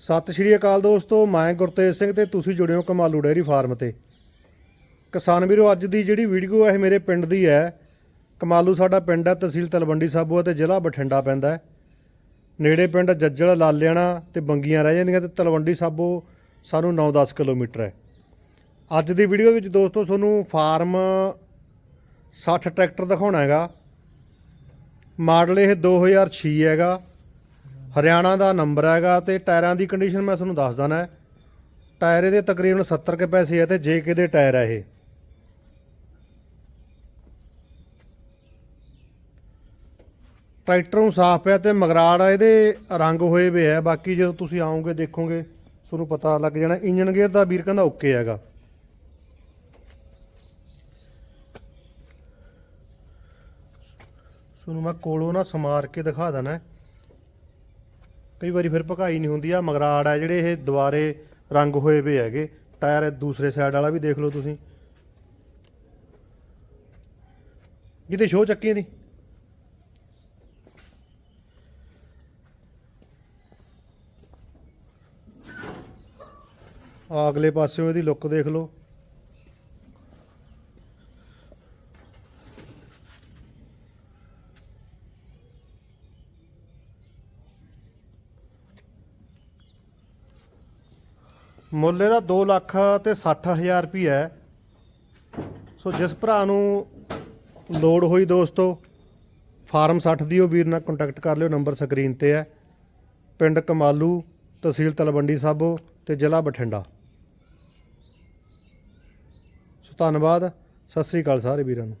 ਸਤਿ ਸ਼੍ਰੀ ਅਕਾਲ ਦੋਸਤੋ, ਮੈਂ ਗੁਰਤੇਜ ਸਿੰਘ ਤੇ ਤੁਸੀਂ ਜੁੜੇ ਹੋ ਕਮਾਲੂ ਡੇਅਰੀ ਫਾਰਮ ਤੇ। ਕਿਸਾਨ ਵੀਰੋ, ਅੱਜ ਦੀ ਜਿਹੜੀ ਵੀਡੀਓ ਹੈ ਇਹ ਮੇਰੇ ਪਿੰਡ ਦੀ ਹੈ। ਕਮਾਲੂ ਸਾਡਾ ਪਿੰਡ ਹੈ, ਤਹਿਸੀਲ ਤਲਵੰਡੀ ਸਾਬੋ ਤੇ ਜ਼ਿਲ੍ਹਾ ਬਠਿੰਡਾ ਪੈਂਦਾ ਹੈ। ਨੇੜੇ ਪਿੰਡ ਜੱਜਲ, ਲਾਲਿਆਣਾ ਤੇ ਬੰਗੀਆਂ ਰਹਿ ਜਾਂਦੀਆਂ ਤੇ ਤਲਵੰਡੀ ਸਾਬੋ ਸਾਨੂੰ 9-10 ਕਿਲੋਮੀਟਰ ਹੈ। ਅੱਜ ਦੀ ਵੀਡੀਓ ਵਿੱਚ ਦੋਸਤੋ, ਤੁਹਾਨੂੰ ਫਾਰਮ 60 ਟਰੈਕਟਰ ਦਿਖਾਉਣਾ ਹੈਗਾ। ਮਾਡਲ ਇਹ 2006 ਹੈਗਾ। ਹਰਿਆਣਾ ਦਾ ਨੰਬਰ ਹੈਗਾ ਤੇ ਟਾਇਰਾਂ ਦੀ ਕੰਡੀਸ਼ਨ ਮੈਂ ਤੁਹਾਨੂੰ ਦੱਸ ਦਣਾ ਟਾਇਰ ਇਹਦੇ ਤਕਰੀਬਨ 70 ਕੇ ਪੈਸੇ ਹੈ ਤੇ ਜੇਕੇ ਦੇ ਟਾਇਰ ਹੈ ਇਹ। ਟਰੈਕਟਰ ਨੂੰ ਸਾਫ਼ ਪਿਆ ਤੇ ਮਗਰਾੜ ਇਹਦੇ ਰੰਗ ਹੋਏ ਵੇ ਹੈ ਬਾਕੀ ਜਦੋਂ ਤੁਸੀਂ ਆਓਗੇ, ਦੇਖੋਗੇ, ਤੁਹਾਨੂੰ ਪਤਾ ਲੱਗ ਜਾਣਾ। ਇੰਜਨ ਗੇਅਰ ਦਾ ਵੀਰ ਕਹਿੰਦਾ ਓਕੇ ਹੈਗਾ। ਤੁਹਾਨੂੰ ਮੈਂ ਕੋਲੋਂ ਨਾ ਸਮਾਰ ਕੇ ਦਿਖਾ ਦਣਾ। ਕਈ ਵਾਰੀ ਫਿਰ ਭਕਾਈ ਨਹੀਂ ਹੁੰਦੀ ਆ ਮਗਰਾੜ ਆ ਜਿਹੜੇ ਇਹ ਦੁਬਾਰੇ ਰੰਗ ਹੋਏ ਵੇ ਹੈਗੇ, ਟਾਇਰ ਦੂਸਰੇ ਸਾਈਡ ਵਾਲਾ ਵੀ ਦੇਖ ਲਓ ਤੁਸੀਂ। ਜਿਹਦੇ ਸ਼ੋ ਚੱਕੀ ਦੀ? ਆ ਅਗਲੇ ਪਾਸਿਓਂ ਇਹਦੀ ਲੁੱਕ ਦੇਖ ਲਓ। ਮੁੱਲ ਇਹਦਾ 2 ਲੱਖ ਤੇ 60000 ਰੁਪਈਆ ਹੈ। ਸੋ ਜਿਸ ਭਰਾ ਨੂੰ ਲੋੜ ਹੋਈ ਦੋਸਤੋ, ਫਾਰਮ 60 ਦੀ ਉਹ ਵੀਰ ਨਾਲ ਕੰਟੈਕਟ ਕਰ ਲਿਓ ਨੰਬਰ ਸਕਰੀਨ ਤੇ ਹੈ। ਪਿੰਡ ਕਮਾਲੂ, ਤਹਿਸੀਲ ਤਲਵੰਡੀ ਸਾਬੋ ਤੇ ਜ਼ਿਲ੍ਹਾ ਬਠਿੰਡਾ। ਸੋ ਧੰਨਵਾਦ, ਸਤਿ ਸ੍ਰੀ ਅਕਾਲ ਸਾਰੇ ਵੀਰਾਂ ਨੂੰ।